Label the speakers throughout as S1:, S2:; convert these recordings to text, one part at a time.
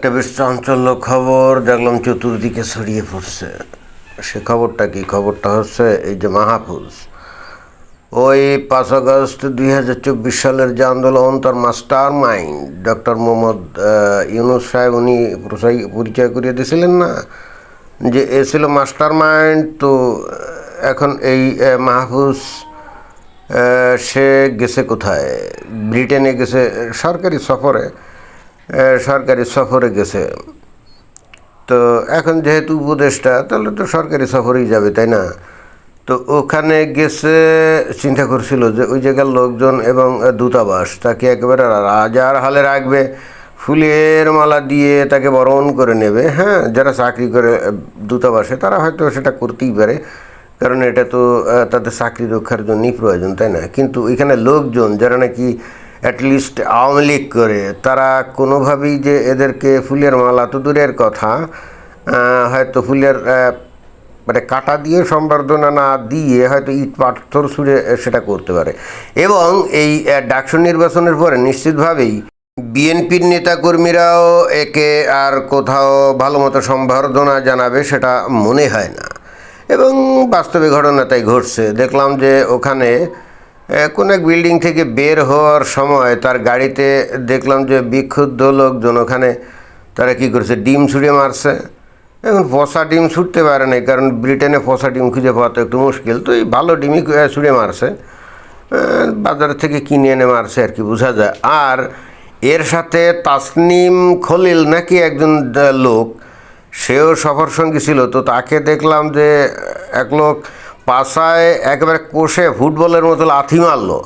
S1: একটা বেশ চাঞ্চল্য খবর, দেখলাম চতুর্দিকে ছড়িয়ে পড়ছে। সে খবরটা কি? খবরটা হচ্ছে এই যে মাহফুজ। ওই পাঁচ আগস্ট দুই হাজার চব্বিশ সালের যে আন্দোলন, তার master mind doctor Mohammad Yunus সাহেব, উনি পরিচয় করিয়ে দিয়েছিলেন না? যে এ ছিল মাস্টার মাইন্ড, তো এখন এই মাহফুজ সে গেছে কোথায়? ব্রিটেনে গেছে, সরকারি সফরে। সরকারি সফরে গেছে। তো এখন যেহেতু উপদেশটা তাহলে তো সরকারি সফরেই যাবে, তাই না? তো ওখানে গেছে, চিন্তা করছিল যে ওই জায়গার লোকজন এবং দূতাবাস, তাকে একেবারে রাজার হালে রাখবে, ফুলের মালা দিয়ে তাকে বরণ করে নেবে। হ্যাঁ যারা চাকরি করে দূতাবাসে, তারা হয়তো সেটা করতেই পারে, কারণ এটা তো তাদের চাকরি রক্ষার জন্যই প্রয়োজন, তাই না? কিন্তু এখানে লোকজন, যারা নাকি অ্যাটলিস্ট আওয়ামী লীগ করে, তারা কোনোভাবেই যে এদেরকে ফুলের মালা, তো দূরের কথা হয়তো ফুলের মানে কাটা দিয়ে সম্বর্ধনা না দিয়ে হয়তো ইট পাথর ছুঁড়ে সেটা করতে পারে। এবং এই ডাকসু নির্বাচনের পরে নিশ্চিতভাবেই বিএনপির নেতাকর্মীরাও একে আর কোথাও ভালো মতো সম্বর্ধনা জানাবে সেটা মনে হয় না। এবং বাস্তবে ঘটনা তাই ঘটছে। দেখলাম যে ওখানে কোন এক বিল্ডিং থেকে বের হওয়ার সময় তার গাড়িতে দেখলাম যে বিক্ষুব্ধ লোকজন ওখানে, তারা কি করছে, ডিম ছুঁড়ে মারছে। এখন পচা ডিম ছুটতে পারে না কারণ ব্রিটেনে পচা ডিম খুঁজে পাওয়া তো একটু মুশকিল। তো এই ভালো ডিমই ছুঁড়ে মারছে। বাজার থেকে কিনে এনে মারছে আর কি, বোঝা যায়। আর এর সাথে তাসনিম খলিল নাকি একজন লোক, সেও সফর সঙ্গী ছিল। তো তাকে দেখলাম যে এক লোক পাশায় একেবারে কোষে ফুটবলের মতো লাথি মারলো।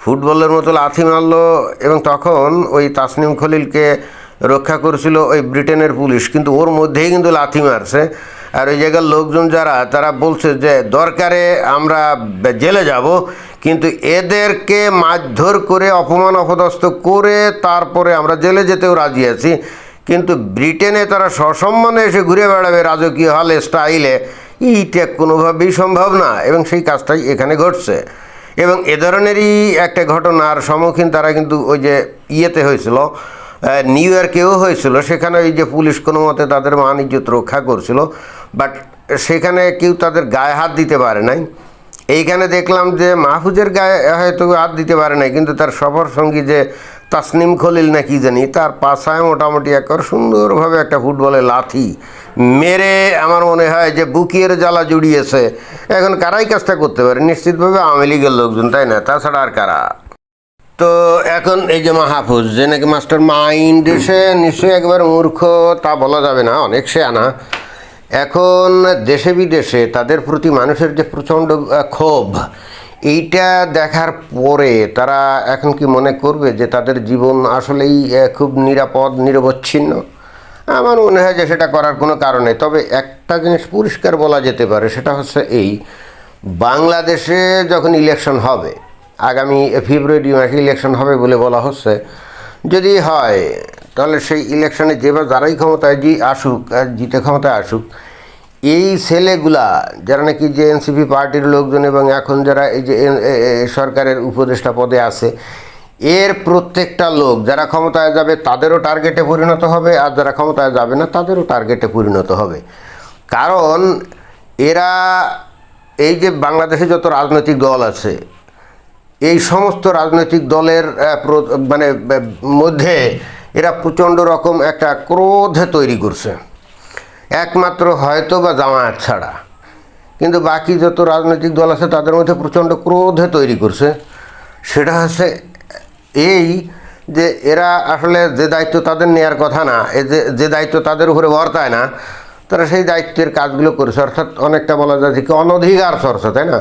S1: ফুটবলের মতো লাথি মারলো এবং তখন ওই তাসনিম খলিলকে রক্ষা করেছিল ওই ব্রিটেনের পুলিশ। কিন্তু ওর মধ্যেই কিন্তু লাথি মারছে। আর ওই জায়গার লোকজন যারা, তারা বলছে যে, দরকারে আমরা জেলে যাব। কিন্তু এদেরকে মারধর করে, অপমান, অপদস্থ করে তারপরে আমরা জেলে যেতেও রাজি আছি। কিন্তু ব্রিটেনে তারা সসম্মানে এসে ঘুরে বেড়াবে রাজকীয় হলে, স্টাইলে। এইটা কোনোভাবেই সম্ভব না এবং সেই কাজটাই এখানে ঘটছে। এবং এ ধরনেরই একটা ঘটনার সম্মুখীন তারা কিন্তু ওই যে ইয়েতে হয়েছিল নিউ ইয়র্কেও হয়েছিল। সেখানে ওই যে পুলিশ কোনো মতে তাদের মান ইজ্জত রক্ষা করছিল বাট সেখানে কেউ তাদের গায়ে হাত দিতে পারে নাই। এইখানে দেখলাম যে মাহফুজের গায়ে হয়তো হাত দিতে পারে নাই, কিন্তু তার সফর সঙ্গী যে তাসনিম খলিল না কি জানি, তার পাশায় মোটামুটি একবার সুন্দরভাবে একটা ফুটবলে লাথি মেরে আমার মনে হয় যে বুকিয়ের জ্বালা জুড়িয়েছে। এখন কারাই কাজটা করতে পারে? নিশ্চিতভাবে আওয়ামী লীগের লোকজন, তাই না? তাছাড়া আর কারা? তো এখন এই যে মাহাফুজ, যে নাকি মাস্টার মাইন্ড, সে নিশ্চয়ই একবার মূর্খ, তা বলা যাবে না, অনেক সে আনা এখন দেশে বিদেশে তাদের প্রতি মানুষের যে প্রচণ্ড ক্ষোভ এইটা দেখার পরে তারা এখন কি মনে করবে যে তাদের জীবন আসলেই খুব নিরাপদ, নিরবচ্ছিন্ন? আমার মনে হয় যে সেটা করার কোনো কারণ তবে একটা জিনিস পরিষ্কার বলা যেতে পারে, সেটা হচ্ছে এই, বাংলাদেশে যখন ইলেকশন হবে, আগামী ফেব্রুয়ারি মাসে ইলেকশন হবে বলে বলা হচ্ছে, যদি হয়, তাহলে সেই ইলেকশনে যেবার যারাই ক্ষমতায় জি আসুক জিতে ক্ষমতায় আসুক এই ছেলেগুলা যারা নাকি যে এনসিপি পার্টির লোকজন এবং এখন যারা এই যে সরকারের উপদেষ্টা পদে আছে, এর প্রত্যেকটা লোক যারা ক্ষমতায় যাবে তাদেরও টার্গেটে পরিণত হবে আর যারা ক্ষমতায় যাবে না তাদেরও টার্গেটে পরিণত হবে। কারণ এরা এই যে বাংলাদেশে যত রাজনৈতিক দল আছে, এই সমস্ত রাজনৈতিক দলের মানে মধ্যে এরা প্রচণ্ড রকম একটা ক্রোধ তৈরি করছে। একমাত্র হয়তো বা জামায়াত ছাড়া। কিন্তু বাকি যত রাজনৈতিক দল আছে, তাদের মধ্যে প্রচণ্ড ক্রোধে তৈরি করছে। সেটা হচ্ছে এই যে এরা আসলে যে দায়িত্ব তাদের নেওয়ার কথা না এ যে যে দায়িত্ব তাদের উপরে বর্তায় না, তারা সেই দায়িত্বের কাজগুলো করেছে। অর্থাৎ অনেকটা বলা যায় যে কি অনধিকার চর্চা, তাই না?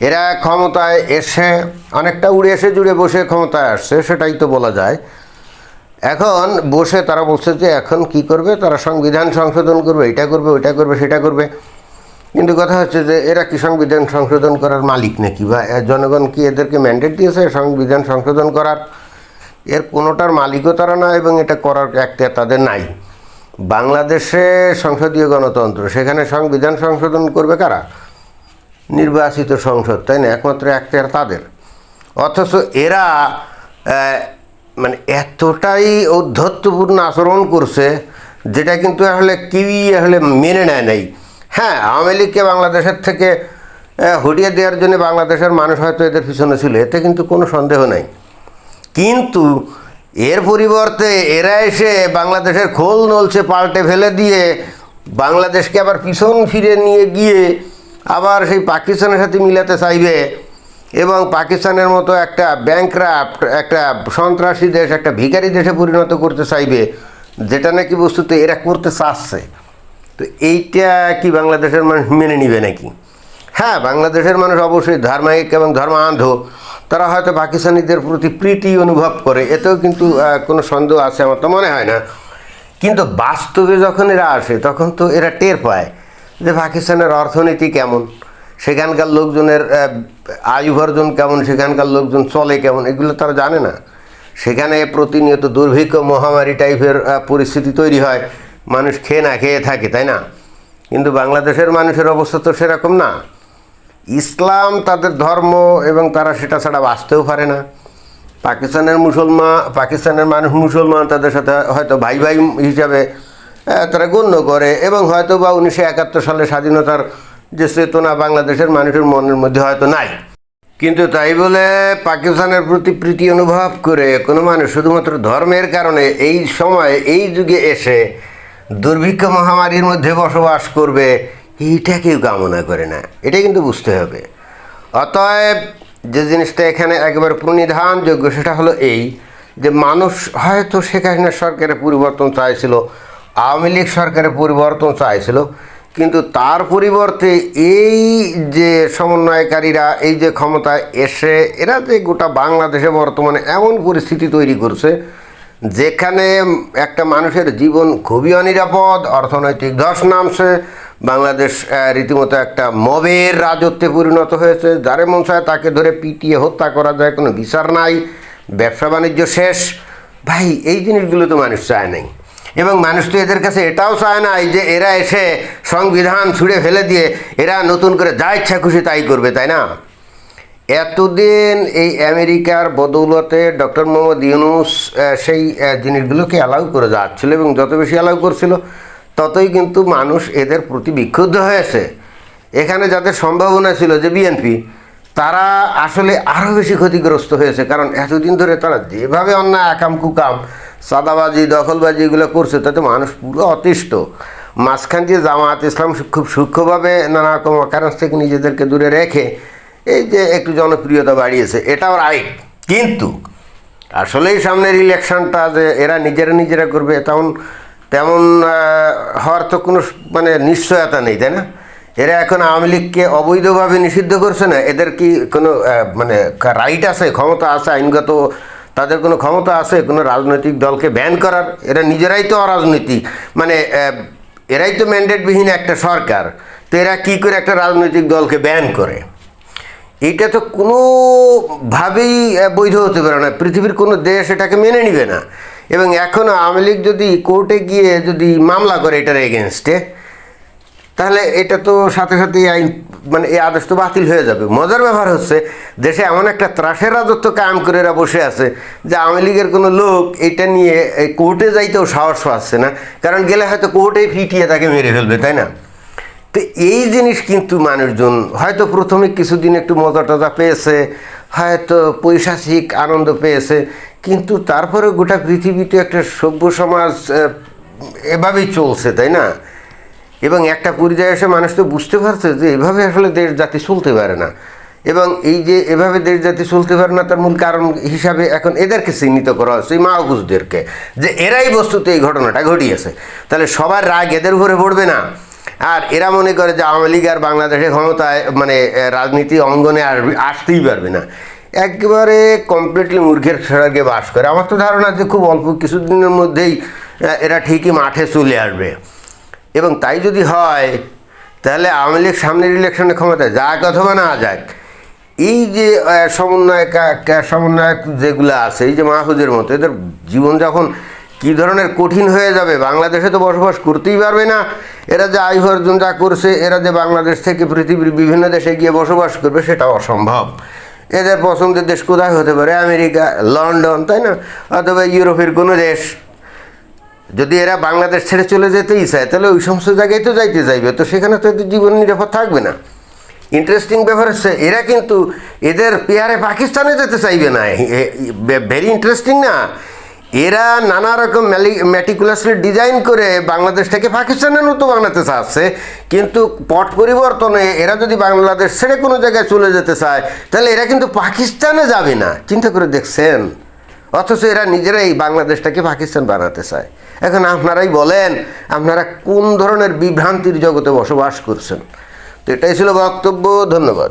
S1: এরা ক্ষমতায় এসে, অনেকটা উড়ে এসে জুড়ে বসে ক্ষমতায় আসছে, সেটাই তো বলা যায়। এখন বসে তারা বলছে যে এখন কি করবে? তারা সংবিধান সংশোধন করবে, এটা করবে, ওইটা করবে, সেটা করবে। কিন্তু কথা হচ্ছে যে এরা কি সংবিধান সংশোধন করার মালিক নাকি? বা জনগণ কি এদেরকে ম্যান্ডেট দিয়েছে সংবিধান সংশোধন করার? এর কোনোটার মালিকও তারা না এবং এটা করার একটা তাদের নাই। বাংলাদেশে সংসদীয় গণতন্ত্র, সেখানে সংবিধান সংশোধন করবে কারা? নির্বাচিত সংসদ, তাই না? একমাত্র একটা তাদের। অথচ এরা এতটাই ঔদ্ধত্যপূর্ণ আচরণ করছে, যেটা কিন্তু আসলে কেউই আসলে মেনে নেয় নাই। হ্যাঁ আওয়ামী লীগকে বাংলাদেশের থেকে হটিয়ে দেওয়ার জন্য বাংলাদেশের মানুষ হয়তো এদের পিছনে ছিল, এতে কিন্তু কোনো সন্দেহ নাই। কিন্তু এর পরিবর্তে এরা এসে বাংলাদেশের খোল নলছে, পাল্টে ফেলে দিয়ে বাংলাদেশকে আবার পিছন ফিরে নিয়ে গিয়ে আবার সেই পাকিস্তানের সাথে মিলাতে চাইবে এবং পাকিস্তানের মতো একটা ব্যাংক্রাফ্ট একটা সন্ত্রাসী দেশ, একটা ভিখারি দেশে পরিণত করতে চাইবে, যেটা নাকি বস্তুতে এরা করতে চাচ্ছে। তো এইটা কি বাংলাদেশের মানুষ মেনে নিবে নাকি? হ্যাঁ বাংলাদেশের মানুষ অবশ্যই ধার্মিক এবং ধর্মান্ধ। তারা হয়তো পাকিস্তানিদের প্রতি প্রীতি অনুভব করে, এতেও কিন্তু কোনো সন্দেহ আছে আমার তো মনে হয় না। কিন্তু বাস্তবে যখন এরা আসে, তখন তো এরা টের পায় যে পাকিস্তানের অর্থনীতি কেমন। সেখানকার লোকজনের আয় উপার্জন কেমন, সেখানকার লোকজন চলে কেমন, এগুলো তারা জানে না। সেখানে প্রতিনিয়ত দুর্ভিক্ষ, মহামারী টাইপের পরিস্থিতি তৈরি হয়। মানুষ খেয়ে না খেয়ে থাকে, তাই না? কিন্তু বাংলাদেশের মানুষের অবস্থা তো সেরকম না। ইসলাম তাদের ধর্ম এবং তারা সেটা ছাড়া বাঁচতেও পারে না। পাকিস্তানের মুসলমান পাকিস্তানের মানুষ মুসলমান, তাদের সাথে হয়তো ভাই ভাই হিসাবে তারা গণ্য করে এবং হয়তো বা উনিশশো একাত্তর সালে স্বাধীনতার যে চেতনা বাংলাদেশের মানুষের মনের মধ্যে হয়তো নাই। কিন্তু তাই বলে পাকিস্তানের প্রতি প্রীতি অনুভব করে কোনো মানুষ শুধুমাত্র ধর্মের কারণে এই সময়, এই যুগে এসে দুর্ভিক্ষ মহামারীর মধ্যে বসবাস করবে, এইটা কেউ কামনা করে না। এটা কিন্তু বুঝতে হবে। অতএব যে জিনিসটা এখানে একেবারে প্রণিধানযোগ্য, সেটা হলো এই যে মানুষ হয়তো শেখ হাসিনার সরকারের পরিবর্তন চাইছিল, আওয়ামী লীগ সরকারের পরিবর্তন চাইছিল কিন্তু তার পরিবর্তে এই যে সমন্বয়কারীরা, এই যে ক্ষমতায় এসে, এরা যে গোটা বাংলাদেশে বর্তমানে এমন পরিস্থিতি তৈরি করছে, যেখানে একটা মানুষের জীবন খুবই অনিরাপদ, অর্থনৈতিক ধস নামছে, বাংলাদেশ রীতিমতো একটা মবের রাজত্বে পরিণত হয়েছে, যারে মন চায় তাকে ধরে পিটিয়ে হত্যা করা যায়, কোনো বিচার নাই, ব্যবসা বাণিজ্য শেষ। ভাই, এই জিনিসগুলো তো মানুষ চায় নাই। এবং মানুষ তো এদের কাছে এটাও চায় না যে এরা এসে সংবিধান ছুঁড়ে ফেলে দিয়ে এরা নতুন করে যা ইচ্ছা খুশি তাই করবে, তাই না? এতদিন এই আমেরিকার বদৌলতে ডক্টর মোহাম্মদ ইউনুস সেই জিনিসগুলোকে অ্যালাউ করে যাচ্ছিল এবং যত বেশি অ্যালাউ করছিল, ততই কিন্তু মানুষ এদের প্রতি বিক্ষুব্ধ হয়েছে। এখানে যাদের সম্ভাবনা ছিল যে বিএনপি, তারা আসলে আরও বেশি ক্ষতিগ্রস্ত হয়েছে, কারণ এতদিন ধরে তারা যেভাবে অন্যায় আকাম কুকাম সাদাবাজি, দখলবাজি এগুলো করছে, তাতে মানুষ পুরো অতিষ্ঠ। মাঝখান দিয়ে জামাত ইসলাম খুব সূক্ষ্মভাবে নানা রকম কারণ থেকে নিজেদেরকে দূরে রেখে এই যে একটু জনপ্রিয়তা বাড়িয়েছে, এটাও রাইট কিন্তু আসলেই সামনের ইলেকশনটা যে এরা নিজেরা নিজেরা করবে, তেমন তেমন হওয়ার তো কোনো মানে নিশ্চয়তা নেই, তাই না? এরা এখন আওয়ামী লীগকে অবৈধভাবে নিষিদ্ধ করছে না, এদের কি কোনো মানে রাইট আছে, ক্ষমতা আছে, আইনগত তাদের কোনো ক্ষমতা আছে, কোনো রাজনৈতিক দলকে ব্যান করার? এরা নিজেরাই তো অরাজনৈতিক মানে এরাই তো ম্যান্ডেটবিহীন একটা সরকার। তো এরা কী করে একটা রাজনৈতিক দলকে ব্যান করে? এটা তো কোনোভাবেই বৈধ হতে পারে না। পৃথিবীর কোনো দেশ এটাকে মেনে নিবে না। এবং এখন আওয়ামী লীগ যদি কোর্টে গিয়ে যদি মামলা করে এটার এগেনস্টে তাহলে এটা তো সাথে সাথে এই আইন মানে এই আদেশ তো বাতিল হয়ে যাবে। মজার ব্যাপার হচ্ছে, দেশে এমন একটা ত্রাসের রাজত্ব কায়েম করে এরা বসে আছে যে আওয়ামী লীগের কোনো লোক এটা নিয়ে এই কোর্টে যাইতেও সাহস পাচ্ছে না, কারণ গেলে হয়তো কোর্টেই ফিটিয়ে তাকে মেরে ফেলবে, তাই না? তো এই জিনিস কিন্তু মানুষজন হয়তো প্রথমে কিছুদিন একটু মজা টজা পেয়েছে, হয়তো পৈশাচিক আনন্দ পেয়েছে, কিন্তু তারপরে গোটা পৃথিবীতে একটা সভ্য সমাজ এভাবেই চলছে, তাই না? এবং একটা পর্যায়ে এসে মানুষ তো বুঝতে পারছে যে এভাবে আসলে দেশ জাতি চলতে পারে না। এবং এই যে এভাবে দেশ জাতি চলতে পারে না, তার মূল কারণ হিসাবে এখন এদেরকে চিহ্নিত করা হচ্ছে এই যে এরাই বস্তুতে এই ঘটনাটা ঘটিয়েছে। তাহলে সবার রাগ এদের উপরে পড়বে না। আর এরা মনে করে যে আওয়ামী লীগ আর বাংলাদেশের ক্ষমতায় মানে রাজনীতি অঙ্গনে আসবে, আসতেই পারবে না। একবারে কমপ্লিটলি মূর্খের সঙ্গে বাস করে। আমার তো ধারণা যে খুব অল্প কিছুদিনের মধ্যেই এরা ঠিকই মাঠে চলে আসবে। এবং তাই যদি হয় তাহলে আওয়ামী লীগ সামনের ইলেকশনে ক্ষমতায় যাক অথবা না যাক এই যে আহ, সমন্বয়ক সমন্বয়ক যেগুলো আছে এই যে মাহফুজের মতো এদের জীবন যখন কী ধরনের কঠিন হয়ে যাবে বাংলাদেশে তো বসবাস করতেই পারবে না। এরা যে আয় অর্জন যা করছে এরা যে বাংলাদেশ থেকে পৃথিবীর বিভিন্ন দেশে গিয়ে বসবাস করবে সেটা অসম্ভব। এদের পছন্দের দেশ কোথায় হতে পারে? আমেরিকা লন্ডন তাই না? অথবা ইউরোপের কোনো দেশ। যদি এরা বাংলাদেশ ছেড়ে চলে যেতেই চায়, তাহলে ওই সমস্ত জায়গায় তো যাইতে চাইবে তো সেখানে তো এদের জীবন নিরাপদ থাকবে না। ইন্টারেস্টিং ব্যাপার হচ্ছে, এরা কিন্তু এদের পেয়ারে পাকিস্তানে যেতে চাইবে না। ভেরি ইন্টারেস্টিং না। এরা নানা রকম ম্যাটিকুলাসলি ডিজাইন করে বাংলাদেশটাকে পাকিস্তানের মতো বানাতে চাচ্ছে, কিন্তু পট পরিবর্তনে এরা যদি বাংলাদেশ ছেড়ে কোনো জায়গায় চলে যেতে চায়, তাহলে এরা কিন্তু পাকিস্তানে যাবে না। চিন্তা করে দেখছেন? অথচ এরা নিজেরাই বাংলাদেশটাকে পাকিস্তান বানাতে চায়। এখন আপনারাই বলেন, আপনারা কোন ধরনের বিভ্রান্তির জগতে বসবাস করছেন? তো এটাই ছিল বক্তব্য, ধন্যবাদ।